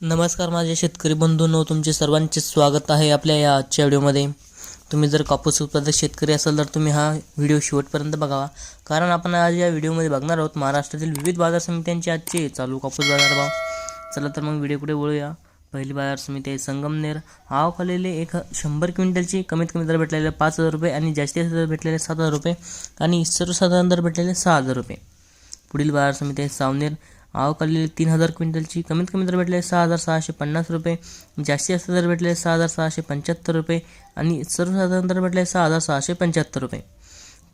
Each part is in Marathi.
नमस्कार माझे शेतकरी बंधूंनो तुमचे सर्वांचे स्वागत आहे आपल्या या आजच्या व्हिडिओमध्ये. तुम्ही जर कापूस उत्पादक शेतकरी असाल तर तुम्ही हा व्हिडिओ शेवटपर्यंत बघावा कारण आपण आज या व्हिडिओमध्ये बघणार आहोत महाराष्ट्रातील विविध बाजार समित्यांचे आजचे चालू कापूस बाजार भाव. चला तर मग व्हिडिओ पुढे वळूया. पहिली बाजार समिती आहे संगमनेर. आवखालेले एक शंभर क्विंटलची कमीत कमी दर भेटलेले पाच हजार रुपये आणि जास्तीत दर भेटलेले सात हजार रुपये आणि सर्वसाधारण दर भेटलेले सहा हजार रुपये. पुढील बाजार समिती आहे सावनेर. आवकालेले तीन हजार क्विंटलची. कमीत कमी दर भेटले सहा हजार सहाशे पन्नास रुपये. जास्तीत जास्त दर भेटले सहा हजार सहाशे पंच्याहत्तर रुपये. आणि सर्वसाधारण दर भेटले सहा हजार सहाशे पंच्याहत्तर रुपये.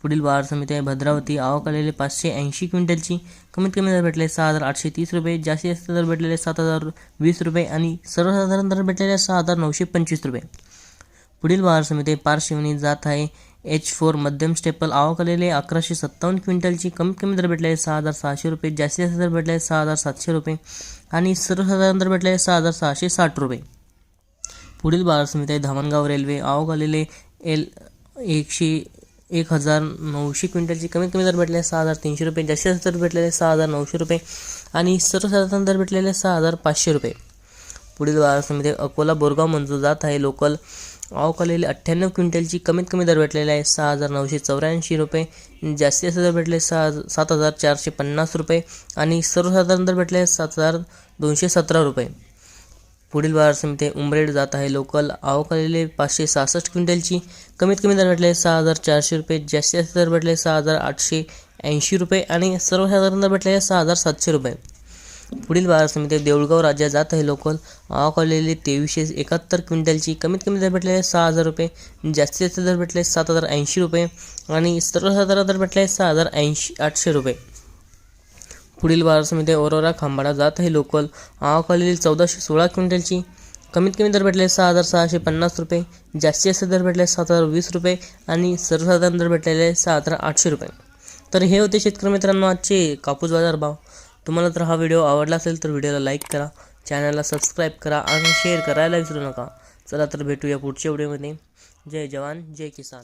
पुढील बाजार समिती आहे भद्रावती. आवकालेले पाचशे ऐंशी क्विंटलची. कमीत कमी दर भेटले सहा हजार आठशे तीस रुपये. जास्तीत जास्त दर भेटलेले सात हजार वीस रुपये. आणि सर्वसाधारण दर भेटलेले सहा हजार नऊशे पंचवीस रुपये. पुढील बाजार समिती पारशिवनी जात आहे. एच फोर मध्यम स्टेपल आवाकलेले अकराशे सत्तावन्न क्विंटलची कमीत कमी दर भेटले सहा हजार सहाशे रुपये जास्तीत जास्त दर भेटले सहा हजार सातशे रुपये आणि सर्वसाधारण दर भेटले सहा हजार सहाशे साठ रुपये. पुढील बाजार समिती आहे धामणगाव रेल्वे आवकलेले एल एकशे एक हजार नऊशे क्विंटलची कमीत कमी दर भेटले सहा हजार तीनशे रुपये जास्तीत जास्त दर भेटलेले सहा हजार नऊशे रुपये आणि सर्वसाधारण दर भेटलेले सहा हजार पाचशे रुपये. पुढील बाजार समिती अकोला बोरगाव मंजूर जात आहे लोकल आवकलेले अठ्ठ्याण्णव क्विंटलची कमीत कमी दर भेटलेला आहे. सहा हजार नऊशे चौऱ्याऐंशी रुपये. जास्तीत जास्त दर भेटले सहा सात हजार चारशे पन्नास रुपये आणि सर्वसाधारण दर भेटले सात हजार दोनशे सतरा रुपये. पुढील बाजार समिती उमरेड जात आहे. लोकल आवकलेले पाचशे सहासष्ट क्विंटलची कमीत कमी दर भेटले सहा हजार चारशे रुपये. जास्तीत जास्त दर भेटले सहा हजार आठशे ऐंशी रुपये आणि सर्वसाधारण दर भेटले सहा हजार सातशे रुपये. पुढील बाजार समिती देऊळगाव राज्यात जात आहे. लोकल आवकलेले तेवीसशे एकाहत्तर क्विंटलची कमीत कमी दर भेटले सहा हजार रुपये जास्तीत जास्त दर भेटले सात हजार ऐंशी रुपये आणि सर्वसाधारण दर भेटले सहा हजार ऐंशी आठशे रुपये. पुढील बाजार समिती ओरोरा खांबाडा जात आहे. लोकल आवकलेली चौदाशे सोळा क्विंटलची कमीत कमी दर भेटले सहा हजार सहाशे पन्नास रुपये जास्तीत जास्त दर भेटले सात हजार वीस रुपये आणि सर्वसाधारण दर भेटलेले सहा हजार आठशे रुपये. तर हे होते शेतकरी मित्रांनो आजचे कापूस बाजार भाव. तुम्हाला तर हा व्हिडिओ आवडला असेल तर व्हिडिओला लाईक करा चॅनलला सबस्क्राईब करा आणि शेअर करायला विसरू नका. चला तर भेटूया पुढच्या व्हिडिओमध्ये जय जवान जय किसान.